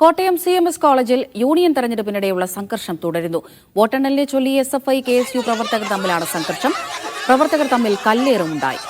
Kottayam C M S കോളേജിൽ union തെരഞ്ഞെടുപ്പിനിടെയുള്ള സംഘർഷം തുടരുന്നു. വോട്ടെണ്ണലിനെ ചൊല്ലി S F I K S U പ്രവർത്തകർ തമ്മിലാണ് സംഘർഷം. പ്രവർത്തകർ തമ്മിൽ കല്ലേറുമുണ്ടായി.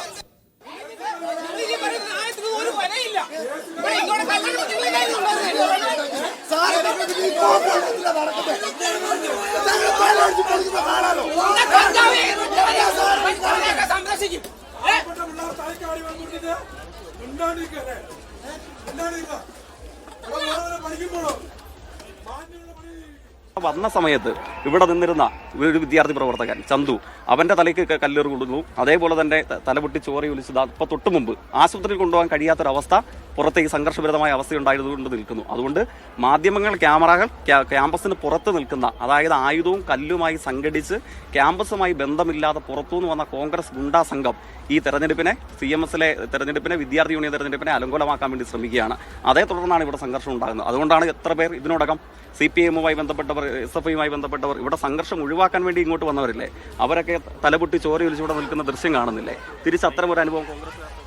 വന്ന സമയത്ത് ഇവിടെ നിന്നിരുന്ന ഒരു വിദ്യാർത്ഥി പ്രവർത്തകൻ ചന്തു അവന്റെ തലയ്ക്ക് കല്ലേറ് കൊടുക്കുന്നു അതേപോലെ തന്നെ തലപൊട്ടി ചോറി ഒലിച്ചത്. ഇപ്പൊ തൊട്ടു മുമ്പ് ആശുപത്രിയിൽ കൊണ്ടുപോകാൻ കഴിയാത്തൊരവസ്ഥ പുറത്ത് ഈ സംഘർഷഭരിതമായ അവസ്ഥയുണ്ടായതുകൊണ്ട് നിൽക്കുന്നു. അതുകൊണ്ട് മാധ്യമങ്ങൾ ക്യാമറകൾ ക്യാ- ക്യാമ്പസിന് പുറത്ത് നിൽക്കുന്ന അതായത് ആയുധവും കല്ലുമായി സംഘടിച്ച് ക്യാമ്പസുമായി ബന്ധമില്ലാതെ പുറത്തുനിന്ന് വന്ന കോൺഗ്രസ് ഗുണ്ടാ സംഘം ഈ തെരഞ്ഞെടുപ്പിനെ സി എം എസിലെ തെരഞ്ഞെടുപ്പിനെ വിദ്യാർത്ഥി യൂണിയൻ തെരഞ്ഞെടുപ്പിനെ അലങ്കോലമാക്കാൻ വേണ്ടി ശ്രമിക്കുകയാണ്. അതേ തുടർന്നാണ് ഇവിടെ സംഘർഷം ഉണ്ടാകുന്നത്. അതുകൊണ്ടാണ് എത്ര പേർ ഇതിനോടകം സി പി എമ്മുമായി ബന്ധപ്പെട്ടവർ എസ് എഫ് ഐയുമായി ബന്ധപ്പെട്ടവർ ഇവിടെ സംഘർഷം ഒഴിവാക്കാൻ വേണ്ടി ഇങ്ങോട്ട് വന്നവരില്ലേ? അവരൊക്കെ തലപൊട്ടി ചോര ഒലിച്ചിവിടെ നിൽക്കുന്ന ദൃശ്യം കാണുന്നില്ലേ? തിരിച്ച് അത്തരം ഒരു അനുഭവം കോൺഗ്രസ്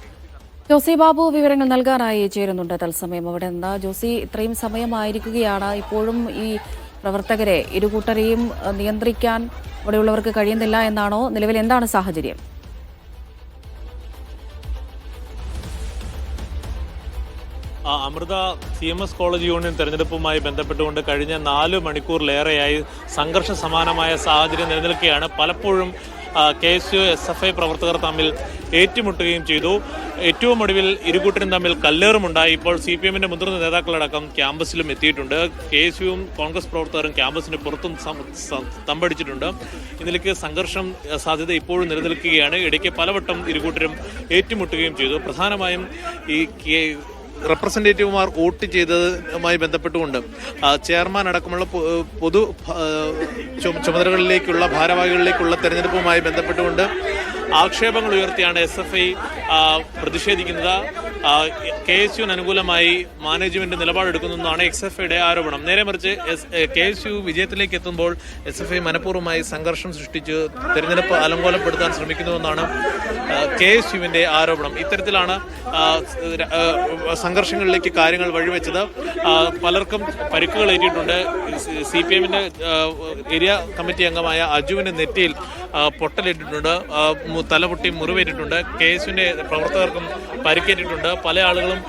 ജോസി ബാബു വിവരങ്ങൾ നൽകാനായി ചേരുന്നുണ്ട്. തത്സമയം അവിടെ എന്താ ജോസി ഇത്രയും സമയമായിരിക്കുകയാണ്. ഇപ്പോഴും ഈ പ്രവർത്തകരെ ഇരുകൂട്ടരെയും നിയന്ത്രിക്കാൻ ഇവിടെയുള്ളവർക്ക് കഴിയുന്നില്ല എന്നാണോ? നിലവിൽ എന്താണ് സാഹചര്യം? Amrita C M S college union തെരഞ്ഞെടുപ്പുമായി ബന്ധപ്പെട്ടുകൊണ്ട് കഴിഞ്ഞ നാല് മണിക്കൂറിലേറെയായി സംഘർഷ സമാനമായ സാഹചര്യം നിലനിൽക്കുകയാണ്. പലപ്പോഴും K S U S F I പ്രവർത്തകർ തമ്മിൽ ഏറ്റുമുട്ടുകയും ചെയ്തു. ഏറ്റവും ഒടുവിൽ ഇരുകൂട്ടരും തമ്മിൽ കല്ലേറുമുണ്ടായി ഇപ്പോൾ സി പി എമ്മിന്റെ മുതിർന്ന നേതാക്കളടക്കം ക്യാമ്പസിലും എത്തിയിട്ടുണ്ട്. കെ എസ് യുവും കോൺഗ്രസ് പ്രവർത്തകരും ക്യാമ്പസിന് പുറത്തും തമ്പടിച്ചിട്ടുണ്ട്. ഇതിലേക്ക് സംഘർഷം സാധ്യത ഇപ്പോഴും നിലനിൽക്കുകയാണ്. ഇടയ്ക്ക് പലവട്ടം ഇരുകൂട്ടരും ഏറ്റുമുട്ടുകയും ചെയ്തു. പ്രധാനമായും ഈ റെപ്രസെന്റേറ്റീവുമാർ വോട്ട് ചെയ്തതുമായി ബന്ധപ്പെട്ടുകൊണ്ട് ചെയർമാൻ അടക്കമുള്ള പൊതു ചുമതലകളിലേക്കുള്ള ഭാരവാഹികളിലേക്കുള്ള തെരഞ്ഞെടുപ്പുമായി ബന്ധപ്പെട്ടുകൊണ്ട് ആക്ഷേപങ്ങൾ ഉയർത്തിയാണ് എസ് എഫ് ഐ പ്രതിഷേധിക്കുന്നത്. കെ എസ് യുവിന് അനുകൂലമായി മാനേജ്മെന്റ് നിലപാടെടുക്കുന്നു എക്സ് എഫ് ഐയുടെ ആരോപണം. നേരെ മറിച്ച് കെ എസ് യു വിജയത്തിലേക്ക് എത്തുമ്പോൾ എസ് എഫ് ഐ മനഃപൂർവമായി സംഘർഷം സൃഷ്ടിച്ച് തെരഞ്ഞെടുപ്പ് അലങ്കോലപ്പെടുത്താൻ ശ്രമിക്കുന്നുവെന്നാണ് കെ എസ് യുവിന്റെ ആരോപണം. ഇത്തരത്തിലാണ് സംഘർഷങ്ങളിലേക്ക് കാര്യങ്ങൾ വഴിവെച്ചത്. പലർക്കും പരിക്കുകൾ ഏറ്റിട്ടുണ്ട്. സി പി എമ്മിന്റെ ഏരിയ കമ്മിറ്റി അംഗമായ അജുവിന്റെ നെറ്റിയിൽ പൊട്ടലേറ്റിട്ടുണ്ട്. തലപൊട്ടി മുറിവേറ്റിട്ടുണ്ട്. കെ എസ് യുവിന്റെ പ്രവർത്തകർക്കും പരിക്കേറ്റിട്ടുണ്ട്. പല ആളുകളും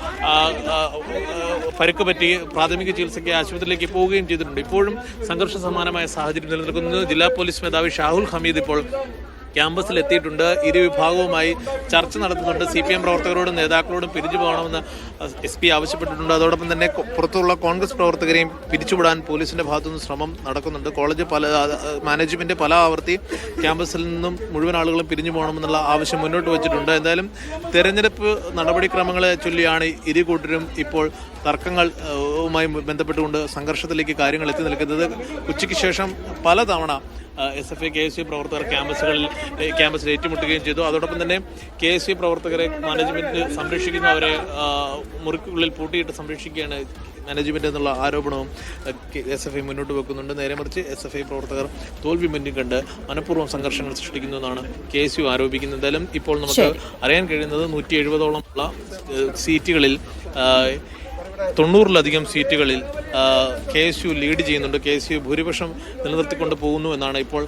പരിക്ക് പറ്റി പ്രാഥമിക ചികിത്സയ്ക്ക് ആശുപത്രിയിലേക്ക് പോവുകയും ചെയ്തിട്ടുണ്ട്. ഇപ്പോഴും സംഘർഷ സമാനമായ സാഹചര്യം നിലനിൽക്കുന്നു. ജില്ലാ പോലീസ് മേധാവി ഷാഹുൽ ഹമീദ് ഇപ്പോൾ ക്യാമ്പസിൽ എത്തിയിട്ടുണ്ട് ഇരുവിഭാഗവുമായി ചർച്ച നടത്തുന്നുണ്ട്. സി പി എം പ്രവർത്തകരോടും നേതാക്കളോടും പിരിഞ്ഞു പോകണമെന്ന് എസ് പി ആവശ്യപ്പെട്ടിട്ടുണ്ട്. അതോടൊപ്പം തന്നെ പുറത്തുള്ള കോൺഗ്രസ് പ്രവർത്തകരെയും പിരിച്ചുവിടാൻ പോലീസിന്റെ ഭാഗത്തുനിന്ന് ശ്രമം നടക്കുന്നുണ്ട്. കോളേജ് പല മാനേജ്മെന്റ് പല ആവർത്തി ക്യാമ്പസിൽ നിന്നും മുഴുവൻ ആളുകളും പിരിഞ്ഞു പോകണമെന്നുള്ള ആവശ്യം മുന്നോട്ട് വെച്ചിട്ടുണ്ട്. എന്തായാലും തെരഞ്ഞെടുപ്പ് നടപടിക്രമങ്ങളെ ചൊല്ലിയാണ് ഇരു കൂട്ടരും ഇപ്പോൾ തർക്കങ്ങളുമായി ബന്ധപ്പെട്ടുകൊണ്ട് സംഘർഷത്തിലേക്ക് കാര്യങ്ങൾ എത്തി നിൽക്കുന്നത്. ഉച്ചയ്ക്ക് ശേഷം പലതവണ S F I K S U പ്രവർത്തകർ ക്യാമ്പസുകളിൽ ക്യാമ്പസിൽ ഏറ്റുമുട്ടുകയും ചെയ്തു. അതോടൊപ്പം തന്നെ കെ എസ് യു പ്രവർത്തകരെ മാനേജ്മെന്റ് സംരക്ഷിക്കുന്ന അവരെ മുറിക്കുള്ളിൽ പൂട്ടിയിട്ട് സംരക്ഷിക്കുകയാണ് മാനേജ്മെന്റ് എന്നുള്ള ആരോപണവും എസ് എഫ് ഐ മുന്നോട്ട് വെക്കുന്നുണ്ട്. നേരെ മറിച്ച് എസ് എഫ് ഐ പ്രവർത്തകർ തോൽവി മുന്നിൽ കണ്ട് മനഃപൂർവം സംഘർഷങ്ങൾ സൃഷ്ടിക്കുന്നു എന്നാണ് കെ എസ് യു ആരോപിക്കുന്നത്. എന്തായാലും ഇപ്പോൾ നമുക്ക് അറിയാൻ കഴിയുന്നത് നൂറ്റി എഴുപതോളം ഉള്ള സീറ്റുകളിൽ തൊണ്ണൂറിലധികം സീറ്റുകളിൽ കെ എസ് യു ലീഡ് ചെയ്യുന്നുണ്ട്. കെ എസ് യു ഭൂരിപക്ഷം നിലനിർത്തിക്കൊണ്ട് പോകുന്നു എന്നാണ് ഇപ്പോൾ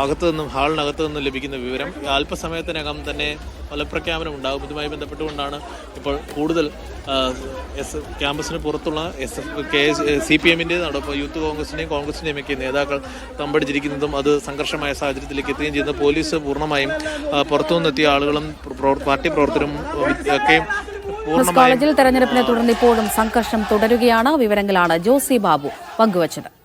അകത്തു നിന്നും ഹാളിനകത്ത് നിന്നും ലഭിക്കുന്ന വിവരം. അല്പസമയത്തിനകം തന്നെ ഫലപ്രഖ്യാപനം ഉണ്ടാകും. ഇതുമായി ബന്ധപ്പെട്ടുകൊണ്ടാണ് ഇപ്പോൾ കൂടുതൽ എസ് ക്യാമ്പസിന് പുറത്തുള്ള S F K C P എമ്മിന്റെ നടപ്പ് യൂത്ത് കോൺഗ്രസിന്റെയും കോൺഗ്രസിന്റെയും ഒക്കെ നേതാക്കൾ തമ്പടിച്ചിരിക്കുന്നതും അത് സംഘർഷമായ സാഹചര്യത്തിലേക്ക് എത്തുകയും ചെയ്യുന്നത് പോലീസ് പൂർണമായും പുറത്തുനിന്നെത്തിയ ആളുകളും പാർട്ടി പ്രവർത്തകരും ഒക്കെ എസ് പൂർണമായും കോളേജിൽ തെരഞ്ഞെടുപ്പിനെ തുടർന്ന് ഇപ്പോഴും സംഘർഷം തുടരുകയാണ്. വിവരങ്ങളാണ് ജോസി ബാബു പങ്കുവച്ചത്.